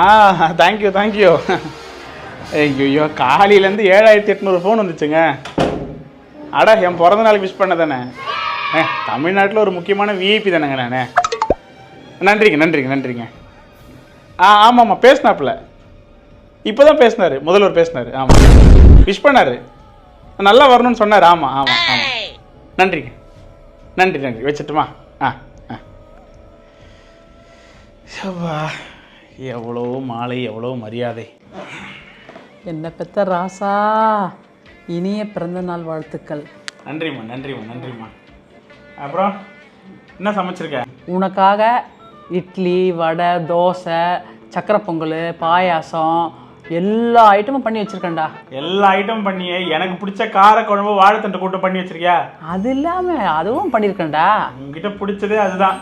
ஆ thank you thank you ஐயோ காலையிலேருந்து ஏழாயிரத்தி எட்நூறு ஃபோன் வந்துச்சுங்க. அட என் பிறந்த நாளுக்கு விஷ் பண்ண தானே. ஏ தமிழ்நாட்டில் ஒரு முக்கியமான விஐபி தானேங்க நான். நன்றிங்க நன்றிங்க நன்றிங்க. ஆ ஆமாம்மா பேசினாப்புல. இப்போ தான் பேசினார் முதல்வர் பேசினார் ஆமாம் விஷ் பண்ணார். நல்லா வரணும்னு சொன்னார் ஆமாம் ஆமாம் ஆமாம் நன்றிங்க. நன்றி நன்றி. வச்சுட்டுமா? ஆ ஆ. எவ்வளோ மாலை எவ்வளோ மரியாதை. என்ன பெத்த ராசா? இனிய பிறந்த நாள் வாழ்த்துக்கள் நன்றிம்மா நன்றிம்மா நன்றிம்மா அப்புறம் என்ன சமைச்சிருக்க? உனக்காக இட்லி வடை தோசை சக்கரை பொங்கல் பாயாசம் எல்லா ஐட்டமும் பண்ணி வச்சிருக்கேன்டா. எல்லா ஐட்டம் பண்ணி எனக்கு பிடிச்ச கார குழம்பு வாழைத்தண்டை கூட்டு பண்ணி வச்சிருக்கியா? அது இல்லாம அதுவும் பண்ணியிருக்கேன்டா உங்ககிட்ட பிடிச்சதே அதுதான்.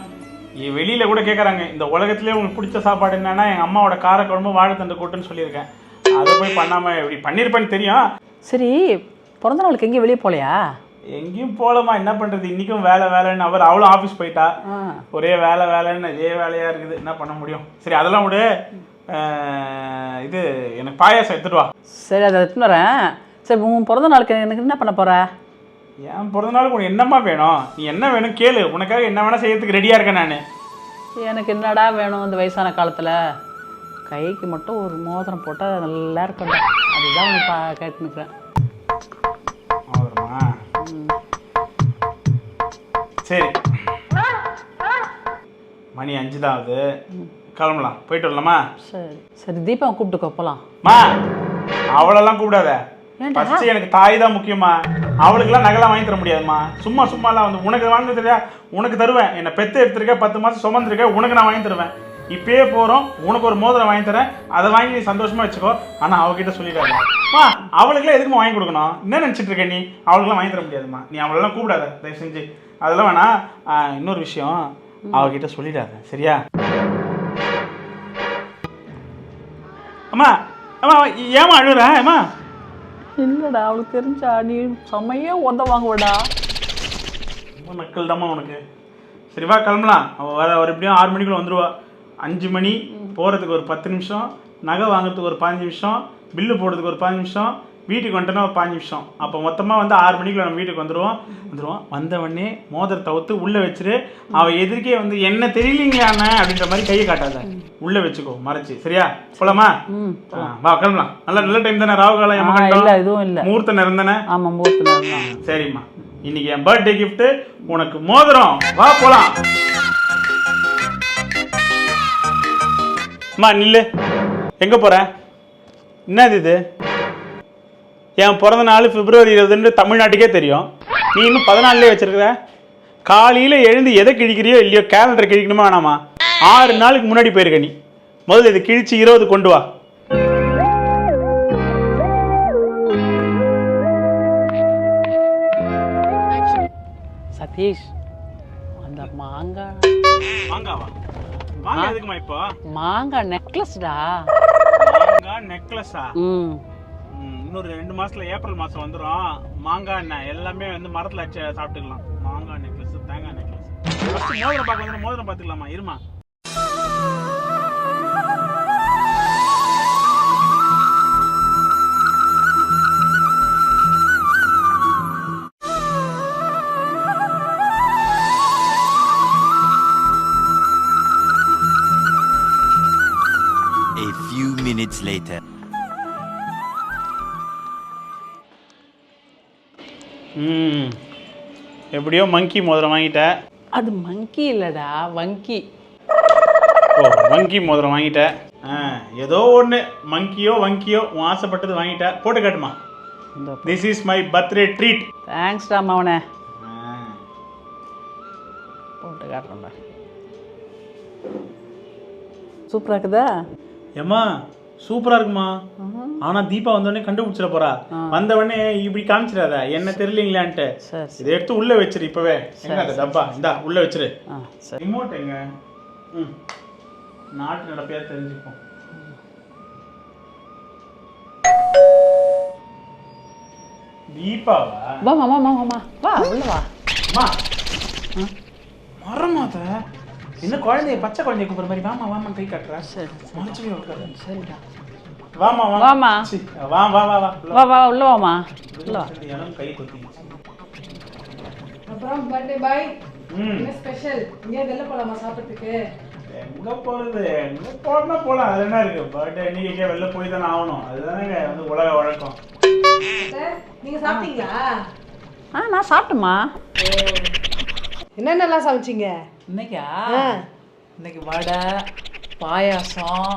வெளியில கூட கேட்குறாங்க இந்த உலகத்திலே உங்களுக்கு பிடிச்ச சாப்பாடு என்னன்னா எங்கள் அம்மாவோட கார குழம்பு வாழைத்தண்டை கூட்டுன்னு சொல்லியிருக்கேன். அதை போய் பண்ணாமல் இப்படி பண்ணியிருப்பேன்னு தெரியும். சரி பிறந்த நாளுக்கு எங்கேயும் வெளியே போகலையா? எங்கேயும் போகலமா என்ன பண்ணுறது இன்றைக்கும் வேலை வேலைன்னு அவர் அவளும் ஆஃபீஸ் போயிட்டா. ஒரே வேலை வேலைன்னு இதே வேலையாக இருக்குது. என்ன பண்ண முடியும்? சரி அதெல்லாம் விடு. இது எனக்கு பாயாசம் எடுத்துட்டு வா. சரி அதை எடுத்துன்னு வரேன். சரி உன் பிறந்த நாளுக்கு எனக்கு என்ன பண்ண போற? என் பிறந்த நாளுக்கு உனக்கு என்னம்மா வேணும்? நீ என்ன வேணும் கேளு. உனக்காக என்ன வேணால் செய்யறதுக்கு ரெடியாக இருக்கேன் நான். எனக்கு என்னடா வேணும் இந்த வயசான காலத்தில்? கைக்கு மட்டும் ஒரு மோதிரம் போட்டால் நல்லா இருக்கணும் அதுதான் பா கேட்டுனுக்குறேன் ஆகுதுமா சரி. மணி அஞ்சு தான் ஆகுது. கிளம்பலாம். போயிட்டு வரலாமா? சரி. சரி தீபாவை கூப்பிட்டுக்கோ போகலாம் மா அவளெல்லாம் கூப்பிடாத? ஃபர்ஸ்ட் எனக்கு தாய் தான் முக்கியமா அவளுக்கெல்லாம் நகைலாம் வாங்கி தர முடியாதும்மா. சும்மா சும்மாலாம் வந்து உனக்கு வாங்கி தெரியா உனக்கு தருவேன். என்னை பெத்து எடுத்திருக்க பத்து மாதம் சுமந்திருக்க உனக்கு நான் வாங்கி தருவேன். இப்பயே போகிறோம் உனக்கு ஒரு மோதிரம் வாங்கி தரேன். அதை வாங்கி நீ சந்தோஷமா வச்சுக்கோ. ஆனால் அவகிட்ட சொல்லிடாத. மா அவளுக்குலாம் எதுக்குமா வாங்கி கொடுக்கணும்? என்ன நினச்சிட்டு இருக்க நீ? அவளுக்குலாம் வாங்கி தர முடியாதும்மா. நீ அவளெல்லாம் கூப்பிடாத. தயவு செஞ்சு. அதெல்லாம் வேணா இன்னொரு விஷயம். அவகிட்ட சொல்லிடாத. சரியா? அம்மா அம்மா ஏமா அழுகுற அம்மா இல்லைடா அவளுக்கு தெரிஞ்சா நீ செம்மையே உத வாங்குவடா. ரொம்ப நக்கல் தாம்மா உனக்கு. சரி வா கிளம்பலாம். அவள் வர ஒரு எப்படியும் ஆறு மணிக்குள்ள வந்துருவா. அஞ்சு மணி போகிறதுக்கு ஒரு பத்து நிமிஷம் நகை வாங்குறதுக்கு ஒரு பாஞ்சு நிமிஷம் பில்லு போடுறதுக்கு ஒரு பாஞ்சு நிமிஷம் வீட்டுக்கு வந்துட்டோன்னா ஒரு பாஞ்சு நிமிஷம். அப்போ மொத்தமாக வந்து ஆறு மணிக்குள்ள நம்ம வீட்டுக்கு வந்துடுவோம் வந்துடுவோம் வந்த உடனே மோதிரத்தை ஒத்து உள்ளே வச்சிரு அவள் எதிர்க்கே வந்து என்ன தெரியலீங்களாண்ணே அப்படின்ற மாதிரி கையை காட்டாத. உள்ளே வச்சுக்கோ மறைச்சு. சரியா? போலாமா? வா கிளம்பலாம். நல்ல நல்ல டைம் தானே ராகு காலம் இல்லை இதுவும் இல்லை. முகூர்த்த நேரம் தானே? ஆமாம் முகூர்த்த தான். சரிம்மா. இன்னைக்கு என் பர்த்டே gift உனக்கு மோதிரம். வா போலாம். அம்மா நில்லு. எங்க போற? என்னது இது? என் பிறந்த நாள் பிப்ரவரி இருபதுன்னு தமிழ்நாட்டுக்கே தெரியும். நீ இன்னும் பதினாலுலேயே வச்சிருக்கிற? காலையில் எழுந்து எதை கிழிக்கிறியோ இல்லையோ கேலண்டர் கிழிக்கணுமா வேணாமா ஆறு நாளுக்கு முன்னாடி போயிருக்க நீ. முதல்ல இது கிழிச்சு இருபது கொண்டு வா. சதீஷ் அந்த மாங்காய் மாங்காவா? மாங்காய் எதுக்குமா இப்போ? மாங்காய் நெக்லஸ்டா மாங்காய் நெக்லஸா ம், இன்னொரு ரெண்டு மாசத்துல ஏப்ரல் மாசம் வந்துடும் மாங்காய் எண்ணெய் எல்லாமே வந்து மரத்துல வச்சு சாப்பிட்டுக்கலாம். மாங்காய் நெக்லஸ் தேங்காய் நெக்லஸ் மோதிரம் பார்க்க வந்து மோதிரம் பார்த்துக்கலாமா? இருமா? A few minutes later. ம். எப்படியோ மங்கி மோதிரம் வாங்கிட்ட. அது மங்கி இல்லைடா வங்கி. ஓ வங்கி மோதிரம் வாங்கிட்ட. ஆ ஏதோ ஒன்று மங்கியோ வங்கியோ உன் ஆசைப்பட்டது வாங்கிட்ட. போட்டு காட்டுமா. This is my birthday treat தேங்க்ஸ்டா மவனே போட்டு காட்டுறேன்டா சூப்பராக இருக்குதா? ஏம்மா சூப்பரா இருக்குமா? ஆனா தீபா வந்தோடனே கண்டுபிடிச்சிட போறா. வந்தவொடனே இப்படி காமிச்சிடாத. என்ன தெரியலீங்களான்ட்டு. இதை எடுத்து உள்ள வச்சிரு இப்பவே. எங்க டப்பா? இந்தா உள்ள வச்சிரு. ரிமோட் எங்க? நாட்டு நடப்பையா தெரிஞ்சுப்போம். தீபாவா? வா மாமா மாமா வா உள்ள வா. மரமாத இன்னும் குழந்தைய பச்சை குழந்தைய கூப்பிட்ற மாதிரி வாமா வாமா கை காட்டுறேன் சரி. மறைச்சு போய் உட்காரு. சரிடா. வாமா வா வாமா சி, வா வா வா வா. உள்ள வா வா உள்ள வாமா உள்ள வா. கை கொத்திடுச்சு. அப்புறம் பர்த்டே பாய் ம். என்ன ஸ்பெஷல் இங்கே வெளில போலாமா சாப்பிட்றதுக்கு? எங்க போறது? எங்க போறனா போலாம். அது என்ன இருக்கு? பர்த்டே அன்னைக்கு எங்கேயா வெளில போய் தானே ஆகணும். அதுதானேங்க வந்து உலக வழக்கம். சார் நீங்க சாப்பிட்டீங்களா? ஆ நான் சாப்பிட்டேம்மா. என்னென்னலாம் சமைச்சீங்க? இன்னைக்கா. இன்னைக்கு வடை பாயாசம்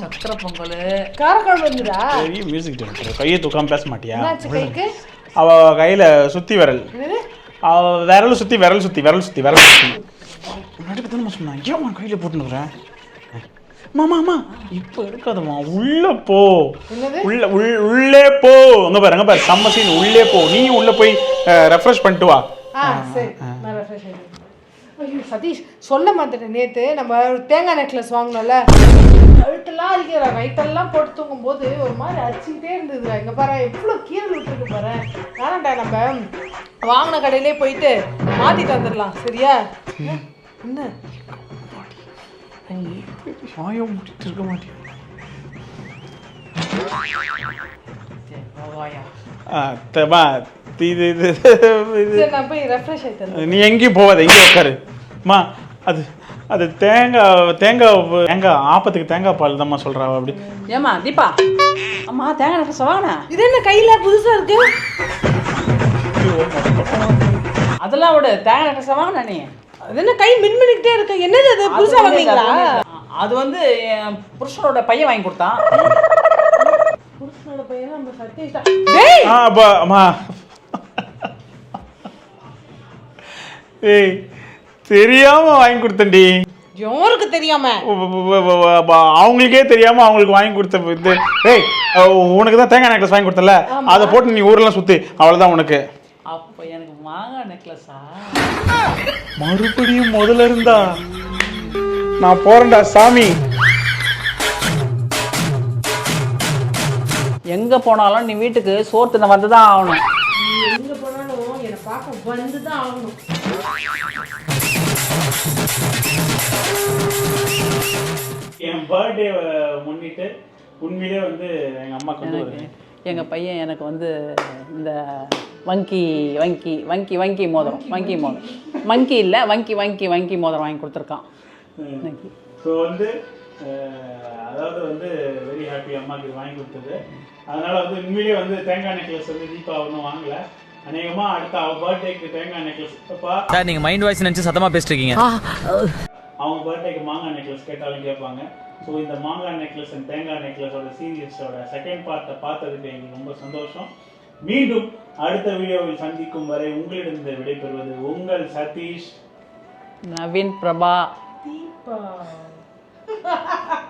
சக்கரை பொங்கல். காரக்குழம்பு இருந்துடா பெரிய மியூசிக் டைரக்டர் கையை தூக்காம பேச மாட்டியா? அவ கையில சுத்தி விரல். அவ விரல் சுத்தி விரல் சுத்தி விரல் சுத்தி விரல் சுத்தி. முன்னாடி பத்தி சொன்னா ஏன் உன் கையில போட்டுனுக்குறேன் மாமா அம்மா இப்போ எடுக்காதம்மா. உள்ள போ. உள்ள உள் உள்ளே போ. அங்க பாரு அங்க பாரு. செம்ம சீன் உள்ளே போ. நீயும் உள்ள போய் ரெஃப்ரெஷ் பண்ணிட்டு வா. ஆ சரி. நான் ரெஃப்ரெஷ் ஐயோ சதீஷ் சொல்ல மாட்டேன் நேத்து நம்ம ஒரு தேங்காய் நெக்லஸ் வாங்கினோம்ல கழுத்தெல்லாம் அடிக்கிறா நைட்டெல்லாம் போட்டு தூங்கும் போது ஒரு மாதிரி அடிச்சுக்கிட்டே இருந்ததுடா. இங்க பாரு எவ்வளோ கீழே விட்டுருக்கு பாரு. வேணாம்டா நம்ம வாங்கின கடையிலே போயிட்டு மாத்திட்டு வந்துடலாம் சரியா? என்ன? வாயை மூடிட்டு இருக்க மாட்டியா ஆ, தேமா, இது இது இது நான் போய் ரெஃப்ரெஷ். நீ எங்கேயும் போகாத இங்கே உட்காரு அம்மா அது அது தேங்காய் தேங்காய் தேங்காய் ஆப்பத்துக்கு தேங்காய் பால் தான்மா சொல்கிறா அப்படி. ஏம்மா தீபா. அம்மா தேங்காய் வாங்கினேன் இது என்ன கையில புதுசா இருக்கு? அதெல்லாம் விடு தேங்காய் நெக்லஸ் வாங்கினேன் நீ? அது என்ன கை மின்மினிக்கிட்டே இருக்கு? என்னது அது? புதுசா அது வந்து- வாங்குனீங்களா அது வந்து என் புருஷனோட பையன் வாங்கி கொடுத்தான். புருஷனோட பையன் நம்ம. டேய்! ஆ அப்பா அம்மா ஏய் தெரியாம வாங்கி கொடுத்தேன்டி. யாருக்கு தெரியாம? அவங்களுக்கே தெரியாம அவங்களுக்கு வாங்கி கொடுத்த இது. ஏய் உனக்கு தான் தேங்காய் நெக்லஸ் வாங்கி கொடுத்தல அதை போட்டு நீ ஊரெல்லாம் சுத்தி. அவ்வளவுதான் உனக்கு. அப்போ எனக்கு மாங்காய் நெக்லஸா மறுபடியும் முதல்ல இருந்தா. நான் போறேன்டா சாமி. எங்க போனாலும் நீ வீட்டுக்கு சோறு தின்ன வந்து தான் ஆகணும். பார்க்க வந்து தான் ஆகணும். என் பர்த்டே முன்னிட்டு உண்மையிலே வந்து எங்க அம்மா கொண்டு வருவேன். எங்க பையன் எனக்கு வந்து இந்த வங்கி வங்கி வங்கி வங்கி மோதிரம் வங்கி மோதிரம். வங்கி இல்லை வங்கி வங்கி வங்கி மோதிரம் வாங்கி கொடுத்துருக்கான். ஸோ வந்து அதாவது வந்து வெரி ஹாப்பி அம்மாக்கு இது வாங்கி கொடுத்தது. அதனால வந்து உண்மையிலேயே வந்து தேங்காய் நெக்லஸ் வந்து தீபா ஒன்றும் வாங்கல. அநேகமா அடுத்த அவ பர்த்டேக்கு தேங்காய் நெக்லஸ் அப்பா. சார் நீங்க மைண்ட் வாய்ஸ் நினைச்சு சத்தமா பேசிட்டு இருக்கீங்க. அவங்க பர்த்டேக்கு மாங்காய் நெக்லஸ் கேட்டாலும் கேட்பாங்க. ஸோ இந்த மாங்காய் நெக்லஸ் அண்ட் தேங்காய் நெக்லஸோட சீரியஸோட செகண்ட் பார்ட்டை பார்த்ததுக்கு எங்களுக்கு ரொம்ப சந்தோஷம். மீண்டும் அடுத்த வீடியோவில் சந்திக்கும் வரை உங்களிடம் விடைபெறுவது உங்கள் சதீஷ். நவீன் பிரபா. தீபா.